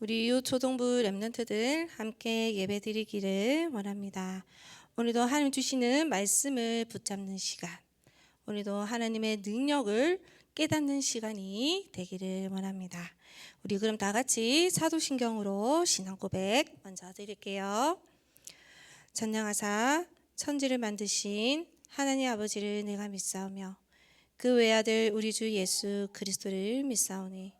우리 유초동부 랩런트들 함께 예배드리기를 원합니다. 오늘도 하나님 주시는 말씀을 붙잡는 시간, 오늘도 하나님의 능력을 깨닫는 시간이 되기를 원합니다. 우리 그럼 다 같이 사도신경으로 신앙 고백 먼저 드릴게요. 전능하사 천지를 만드신 하나님 아버지를 내가 믿사오며 그 외아들 우리 주 예수 그리스도를 믿사오니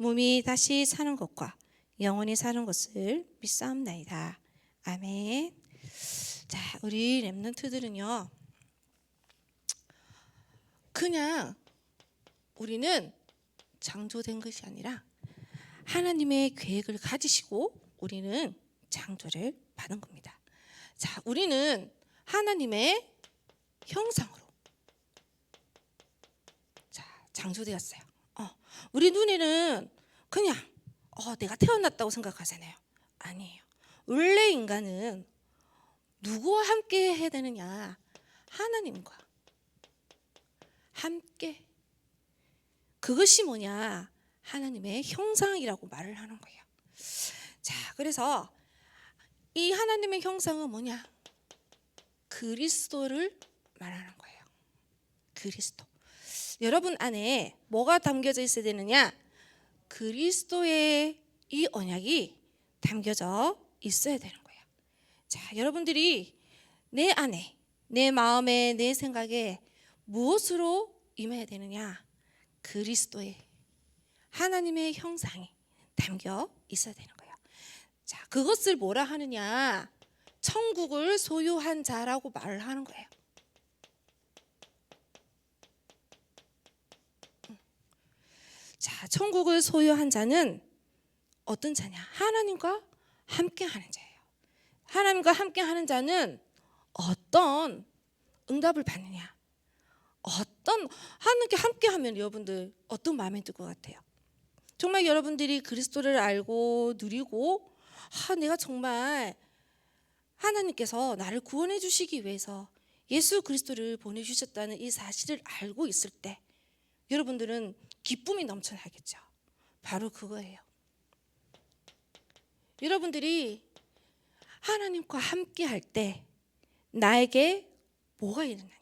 몸이 다시 사는 것과 영원히 사는 것을 믿사옵나이다. 아멘. 자, 우리 렘넌트들은요. 그냥 우리는 창조된 것이 아니라 하나님의 계획을 가지시고 우리는 창조를 받은 겁니다. 자, 우리는 하나님의 형상으로 자, 창조되었어요. 어, 우리 눈에는 그냥 어, 내가 태어났다고 생각하잖아요. 아니에요. 원래 인간은 누구와 함께 해야 되느냐? 하나님과 함께. 그것이 뭐냐? 하나님의 형상이라고 말을 하는 거예요. 자, 그래서 이 하나님의 형상은 뭐냐? 그리스도를 말하는 거예요. 그리스도. 여러분 안에 뭐가 담겨져 있어야 되느냐? 그리스도의 이 언약이 담겨져 있어야 되는 거예요. 자, 여러분들이 내 안에, 내 마음에, 내 생각에 무엇으로 임해야 되느냐? 그리스도의 하나님의 형상이 담겨 있어야 되는 거예요. 자, 그것을 뭐라 하느냐? 천국을 소유한 자라고 말을 하는 거예요. 자, 천국을 소유한 자는 어떤 자냐? 하나님과 함께 하는 자예요. 하나님과 함께 하는 자는 어떤 응답을 받느냐? 어떤 하나님께 함께 하면 여러분들 어떤 마음이 들 것 같아요? 정말 여러분들이 그리스도를 알고 누리고 아, 내가 정말 하나님께서 나를 구원해 주시기 위해서 예수 그리스도를 보내 주셨다는 이 사실을 알고 있을 때 여러분들은 기쁨이 넘쳐나겠죠. 바로 그거예요. 여러분들이 하나님과 함께 할 때 나에게 뭐가 일어나냐?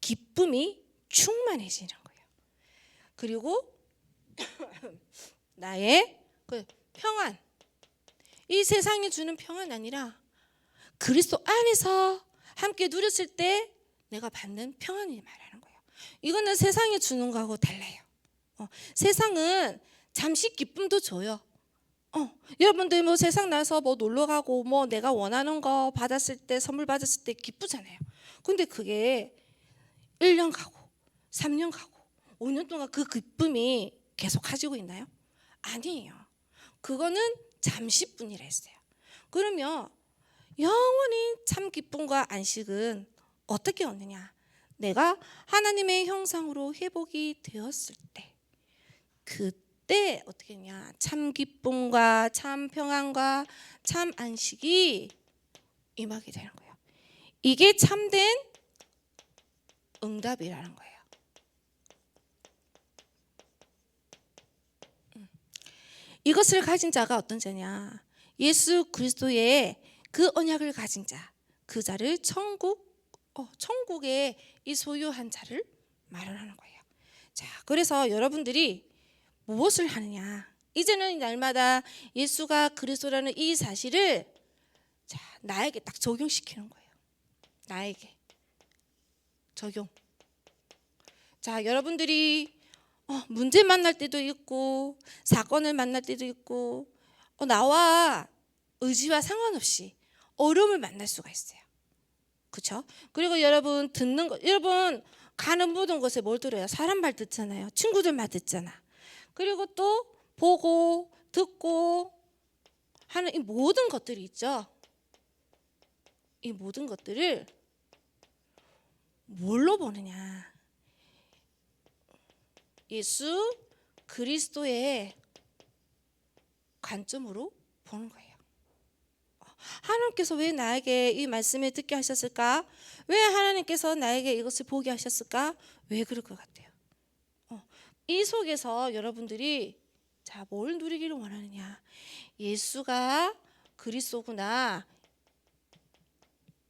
기쁨이 충만해지는 거예요. 그리고 나의 그 평안, 이 세상이 주는 평안 아니라 그리스도 안에서 함께 누렸을 때 내가 받는 평안이 말하는 거예요. 이거는 세상이 주는 거하고 달라요. 어, 세상은 잠시 기쁨도 줘요. 어, 여러분들 뭐 세상 나서 뭐 놀러 가고 뭐 내가 원하는 거 받았을 때 선물 받았을 때 기쁘잖아요. 근데 그게 1년 가고 3년 가고 5년 동안 그 기쁨이 계속 가지고 있나요? 아니에요. 그거는 잠시뿐이라 했어요. 그러면 영원히 참 기쁨과 안식은 어떻게 얻느냐? 내가 하나님의 형상으로 회복이 되었을 때 그때 어떻게 했냐? 참 기쁨과 참 평안과 참 안식이 임하게 되는 거예요. 이게 참된 응답이라는 거예요. 음. 이것을 가진 자가 어떤 자냐? 예수 그리스도의 그 언약을 가진 자, 그 자를 천국, 어, 천국의 이 소유한 자를 말을 하는 거예요. 자, 그래서 여러분들이 무엇을 하느냐? 이제는 날마다 예수가 그리스도라는 이 사실을 자, 나에게 딱 적용시키는 거예요. 나에게 적용. 자, 여러분들이 어, 문제 만날 때도 있고 사건을 만날 때도 있고 어, 나와 의지와 상관없이 어려움을 만날 수가 있어요. 그렇죠? 그리고 여러분 듣는 거 여러분 가는 모든 곳에 뭘 들어요? 사람 말 듣잖아요. 친구들 말 듣잖아. 그리고 또 보고 듣고 하는 이 모든 것들이 있죠. 이 모든 것들을 뭘로 보느냐? 예수 그리스도의 관점으로 보는 거예요. 하나님께서 왜 나에게 이 말씀을 듣게 하셨을까? 왜 하나님께서 나에게 이것을 보게 하셨을까? 왜 그럴 것 같아요? 어, 이 속에서 여러분들이 자, 뭘 누리기를 원하느냐? 예수가 그리스도구나.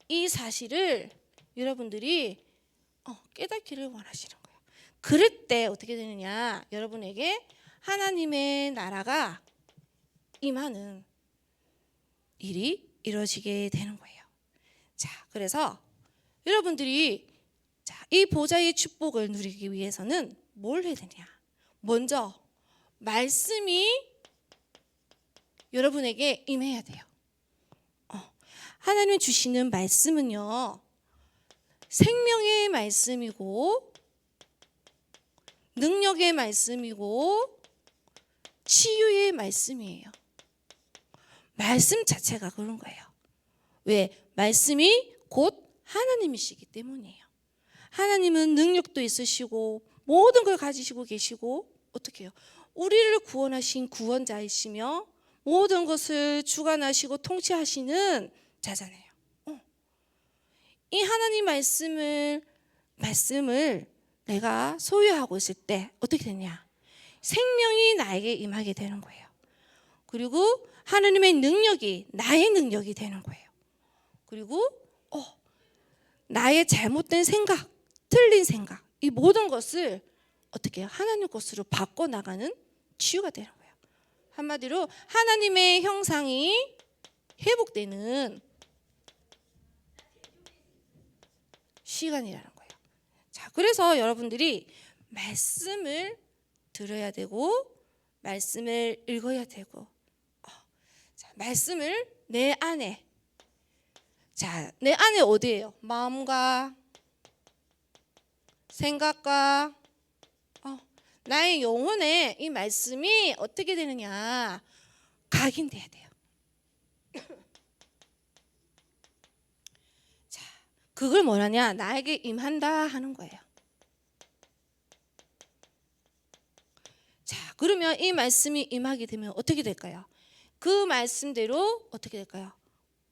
이 사실을 여러분들이 어, 깨닫기를 원하시는 거예요. 그럴 때 어떻게 되느냐? 여러분에게 하나님의 나라가 임하는 일이 이루어지게 되는 거예요. 자, 그래서 여러분들이 자, 이 보좌의 축복을 누리기 위해서는 뭘 해야 되냐? 먼저 말씀이 여러분에게 임해야 돼요. 어, 하나님 주시는 말씀은요. 생명의 말씀이고 능력의 말씀이고 치유의 말씀이에요. 말씀 자체가 그런 거예요. 왜? 말씀이 곧 하나님이시기 때문이에요. 하나님은 능력도 있으시고 모든 걸 가지시고 계시고 어떻게 해요? 우리를 구원하신 구원자이시며 모든 것을 주관하시고 통치하시는 자잖아요. 어. 이 하나님 말씀을 말씀을 내가 소유하고 있을 때 어떻게 되냐? 생명이 나에게 임하게 되는 거예요. 그리고 하나님의 능력이 나의 능력이 되는 거예요. 그리고 어, 나의 잘못된 생각, 틀린 생각, 이 모든 것을 어떻게? 하나님 것으로 바꿔 나가는 치유가 되는 거예요. 한마디로 하나님의 형상이 회복되는 시간이라는 거예요. 자, 그래서 여러분들이 말씀을 들어야 되고 말씀을 읽어야 되고 어, 자, 말씀을 내 안에 자, 내 안에 어디예요? 마음과 생각과 어, 나의 영혼에 이 말씀이 어떻게 되느냐 각인돼야 돼요. 자, 그걸 뭐라냐? 나에게 임한다 하는 거예요. 자, 그러면 이 말씀이 임하게 되면 어떻게 될까요? 그 말씀대로 어떻게 될까요?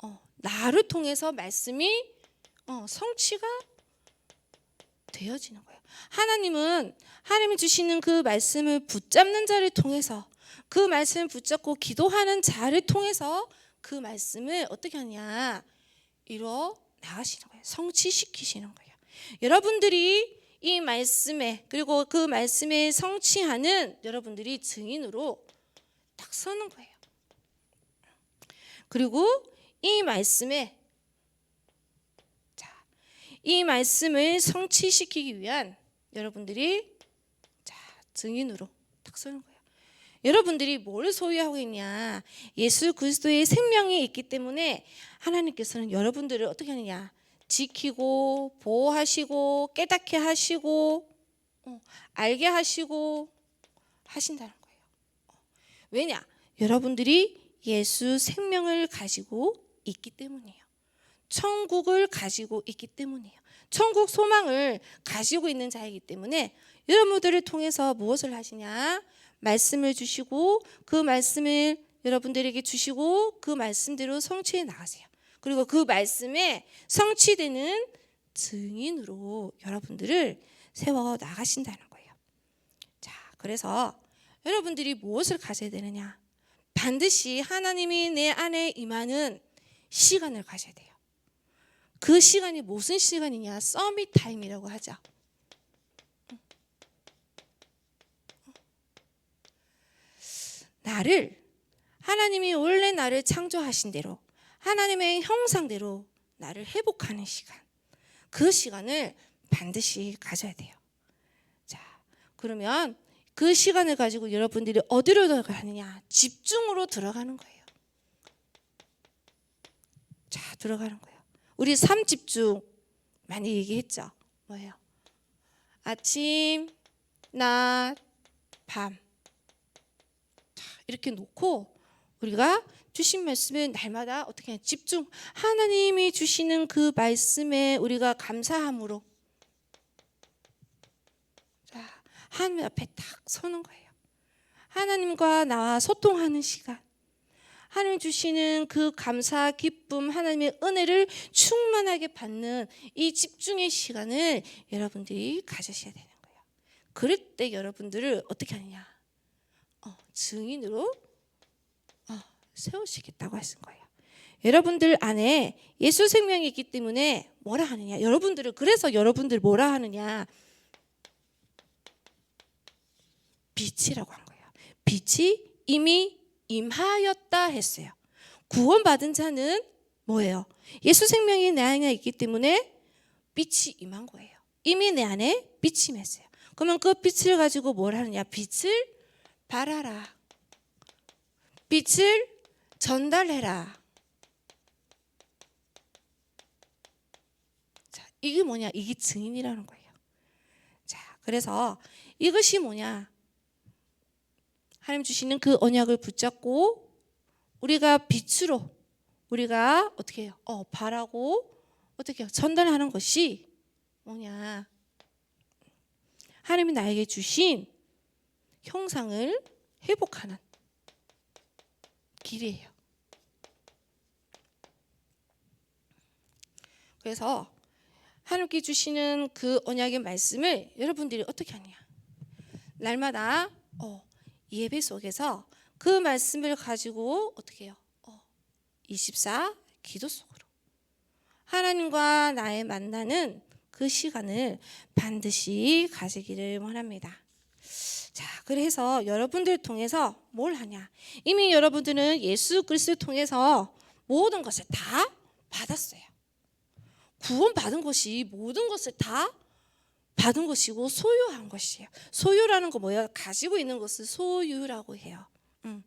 어, 나를 통해서 말씀이 어, 성취가 되어지는 거예요. 하나님은 하나님이 주시는 그 말씀을 붙잡는 자를 통해서 그 말씀을 붙잡고 기도하는 자를 통해서 그 말씀을 어떻게 하냐 이뤄 나가시는 거예요. 성취시키시는 거예요. 여러분들이 이 말씀에 그리고 그 말씀에 성취하는 여러분들이 증인으로 딱 서는 거예요. 그리고 이 말씀에 자, 이 말씀을 성취시키기 위한 여러분들이 자, 증인으로 딱 서는 거예요. 여러분들이 뭘 소유하고 있냐? 예수 그리스도의 생명이 있기 때문에 하나님께서는 여러분들을 어떻게 하느냐? 지키고 보호하시고 깨닫게 하시고 어, 알게 하시고 하신다는 거예요. 어, 왜냐? 여러분들이 예수 생명을 가지고 있기 때문이에요. 천국을 가지고 있기 때문이에요. 천국 소망을 가지고 있는 자이기 때문에 여러분들을 통해서 무엇을 하시냐? 말씀을 주시고 그 말씀을 여러분들에게 주시고 그 말씀대로 성취해 나가세요. 그리고 그 말씀에 성취되는 증인으로 여러분들을 세워 나가신다는 거예요. 자, 그래서 여러분들이 무엇을 가져야 되느냐? 반드시 하나님이 내 안에 임하는 시간을 가져야 돼요. 그 시간이 무슨 시간이냐? 서밋 타임이라고 하죠. 나를 하나님이 원래 나를 창조하신 대로 하나님의 형상대로 나를 회복하는 시간. 그 시간을 반드시 가져야 돼요. 자, 그러면 그 시간을 가지고 여러분들이 어디로 들어가느냐? 집중으로 들어가는 거예요. 자, 들어가는 거예요. 우리 삶 집중 많이 얘기했죠. 뭐예요? 아침, 낮, 밤. 자, 이렇게 놓고 우리가 주신 말씀을 날마다 어떻게 집중 하나님이 주시는 그 말씀에 우리가 감사함으로 자 하나님 앞에 딱 서는 거예요. 하나님과 나와 소통하는 시간. 하나님 주시는 그 감사, 기쁨, 하나님의 은혜를 충만하게 받는 이 집중의 시간을 여러분들이 가지셔야 되는 거예요. 그럴 때 여러분들을 어떻게 하느냐? 어, 증인으로 어, 세우시겠다고 하신 거예요. 여러분들 안에 예수 생명이 있기 때문에 뭐라 하느냐? 여러분들을 그래서 여러분들 뭐라 하느냐? 빛이라고 한 거예요. 빛이 이미 임하였다 했어요. 구원받은 자는 뭐예요? 예수 생명이 내 안에 있기 때문에 빛이 임한 거예요. 이미 내 안에 빛이 임했어요. 그러면 그 빛을 가지고 뭘 하느냐? 빛을 발하라. 빛을 전달해라. 자, 이게 뭐냐? 이게 증인이라는 거예요. 자, 그래서 이것이 뭐냐? 하나님 주시는 그 언약을 붙잡고 우리가 빛으로 우리가 어떻게 해요? 어, 바라고 어떻게 해요? 전달하는 것이 뭐냐? 하나님이 나에게 주신 형상을 회복하는 길이에요. 그래서 하나님께 주시는 그 언약의 말씀을 여러분들이 어떻게 하냐? 날마다 어, 예배 속에서 그 말씀을 가지고 어떻게 해요? 어, 24 기도 속으로 하나님과 나의 만나는 그 시간을 반드시 가지기를 원합니다. 자, 그래서 여러분들 통해서 뭘 하냐? 이미 여러분들은 예수 그리스도를 통해서 모든 것을 다 받았어요. 구원 받은 것이 모든 것을 다 받은 것이고 소유한 것이에요. 소유라는 거 뭐예요? 가지고 있는 것을 소유라고 해요. 음.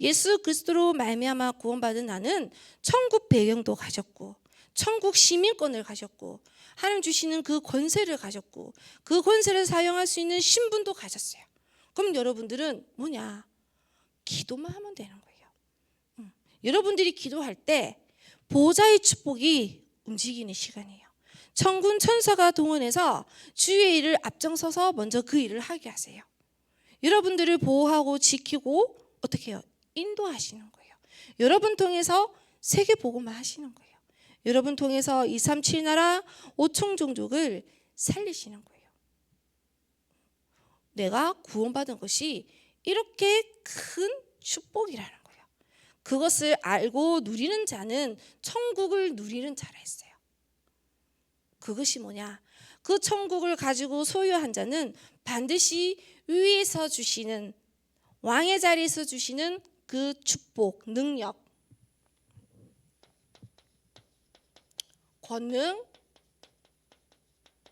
예수 그리스도로 말미암아 구원받은 나는 천국 배경도 가졌고 천국 시민권을 가졌고 하나님 주시는 그 권세를 가졌고 그 권세를 사용할 수 있는 신분도 가졌어요. 그럼 여러분들은 뭐냐? 기도만 하면 되는 거예요. 음. 여러분들이 기도할 때 보좌의 축복이 움직이는 시간이에요. 천군 천사가 동원해서 주의 일을 앞장서서 먼저 그 일을 하게 하세요. 여러분들을 보호하고 지키고 어떻게 해요? 인도하시는 거예요. 여러분 통해서 세계 복음만 하시는 거예요. 여러분 통해서 237 나라 5총 종족을 살리시는 거예요. 내가 구원받은 것이 이렇게 큰 축복이라는 거예요. 그것을 알고 누리는 자는 천국을 누리는 자라 했어요. 그것이 뭐냐? 그 천국을 가지고 소유한 자는 반드시 위에서 주시는 왕의 자리에서 주시는 그 축복, 능력, 권능,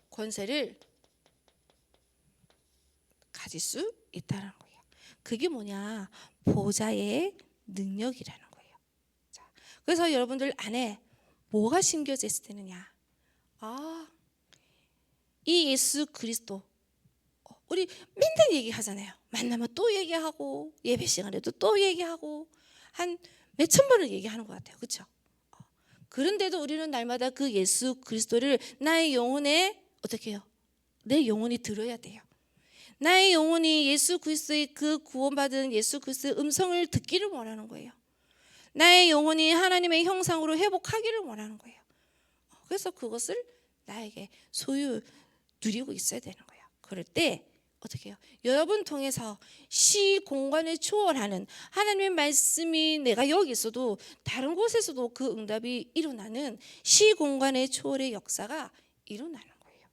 권세를 가질 수 있다는 거예요. 그게 뭐냐? 보좌의 능력이라는 거예요. 자, 그래서 여러분들 안에 뭐가 심겨져 있을 때느냐? 아, 이 예수 그리스도 어, 우리 맨날 얘기하잖아요. 만나면 또 얘기하고 예배 시간에도 또 얘기하고 한 몇 천 번을 얘기하는 것 같아요. 그렇죠? 그런데도 우리는 날마다 그 예수 그리스도를 나의 영혼에 어떻게 해요? 내 영혼이 들어야 돼요. 나의 영혼이 예수 그리스도의 그 구원받은 예수 그리스도의 음성을 듣기를 원하는 거예요. 나의 영혼이 하나님의 형상으로 회복하기를 원하는 거예요. 그래서 그것을 나에게 소유 누리고 있어야 되는 거예요. 그럴 때 어떻게 해요? 여러분 통해서 시 공간을 초월하는 하나님의 말씀이 내가 여기 있어도 다른 곳에서도 그 응답이 일어나는 시 공간의 초월의 역사가 일어나는 거예요.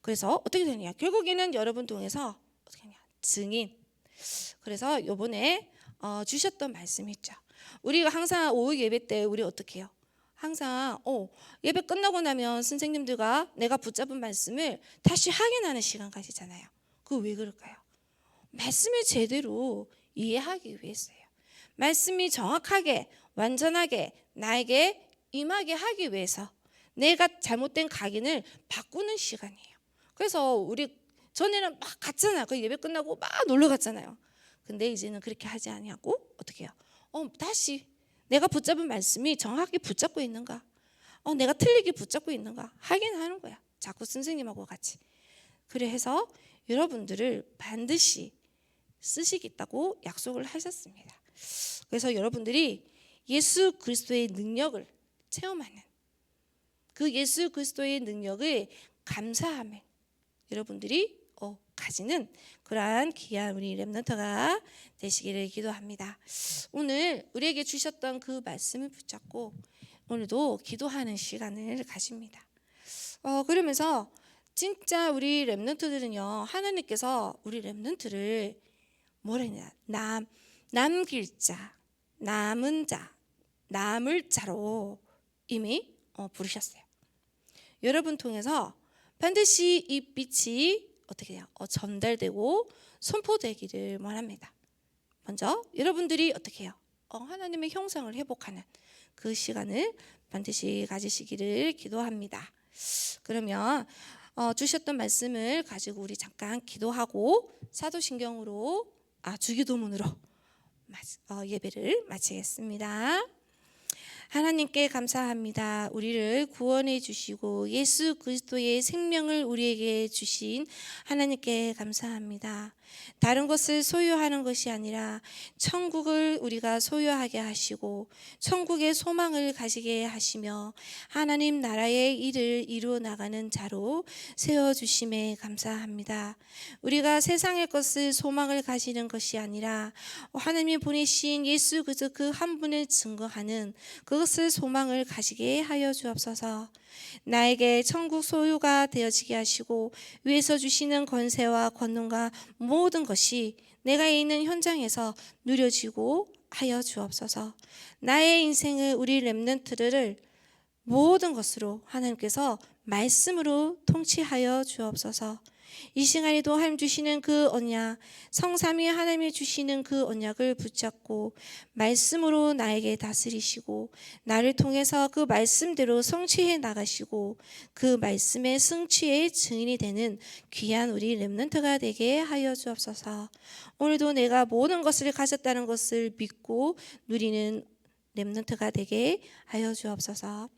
그래서 어떻게 되냐? 결국에는 여러분 통해서 어떻게 하냐? 증인. 그래서 요번에 어, 주셨던 말씀 있죠. 우리가 항상 오후 예배 때 우리 어떻게 해요? 항상 어, 예배 끝나고 나면 선생님들과 내가 붙잡은 말씀을 다시 확인하는 시간 가지잖아요. 그 왜 그럴까요? 말씀을 제대로 이해하기 위해서예요. 말씀이 정확하게 완전하게 나에게 임하게 하기 위해서 내가 잘못된 각인을 바꾸는 시간이에요. 그래서 우리 전에는 막 갔잖아요. 그 예배 끝나고 막 놀러 갔잖아요. 근데 이제는 그렇게 하지 아니하고 어떻게 해요? 어, 다시 내가 붙잡은 말씀이 정확하게 붙잡고 있는가? 어, 내가 틀리게 붙잡고 있는가? 확인하는 거야. 자꾸 선생님하고 같이. 그래 해서 여러분들을 반드시 쓰시겠다고 약속을 하셨습니다. 그래서 여러분들이 예수 그리스도의 능력을 체험하는 그 예수 그리스도의 능력을 감사함을 여러분들이 어, 가지는 그러한 귀한 우리 렘넌트가 되시기를 기도합니다. 오늘 우리에게 주셨던 그 말씀을 붙잡고 오늘도 기도하는 시간을 가집니다. 어, 그러면서 진짜 우리 렘넌트들은요 하나님께서 우리 렘넌트를 뭐라 했냐 남 남길 자 남은 자 남을 자로 이미 어, 부르셨어요. 여러분 통해서 반드시 이 빛이 어떻게 해요? 어, 전달되고 선포되기를 원합니다. 먼저 여러분들이 어떻게 해요? 어, 하나님의 형상을 회복하는 그 시간을 반드시 가지시기를 기도합니다. 그러면 어, 주셨던 말씀을 가지고 우리 잠깐 기도하고 사도신경으로 아 주기도문으로 마- 어, 예배를 마치겠습니다. 하나님께 감사합니다. 우리를 구원해 주시고 예수 그리스도의 생명을 우리에게 주신 하나님께 감사합니다. 다른 것을 소유하는 것이 아니라 천국을 우리가 소유하게 하시고 천국의 소망을 가지게 하시며 하나님 나라의 일을 이루어 나가는 자로 세워 주심에 감사합니다. 우리가 세상의 것을 소망을 가지는 것이 아니라 하나님이 보내신 예수 그저 그한 분을 증거하는 그것을 소망을 가지게 하여 주옵소서. 나에게 천국 소유가 되어지게 하시고 위에서 주시는 권세와 권능과 모든 것이 내가 있는 현장에서 누려지고 하여 주옵소서. 나의 인생을 우리 렘넌트를 모든 것으로 하나님께서 말씀으로 통치하여 주옵소서. 이 시간에도 하나님 주시는 그 언약, 성삼위 하나님이 주시는 그 언약을 붙잡고 말씀으로 나에게 다스리시고 나를 통해서 그 말씀대로 성취해 나가시고 그 말씀의 성취의 증인이 되는 귀한 우리 렘넌트가 되게 하여 주옵소서. 오늘도 내가 모든 것을 가졌다는 것을 믿고 누리는 렘넌트가 되게 하여 주옵소서.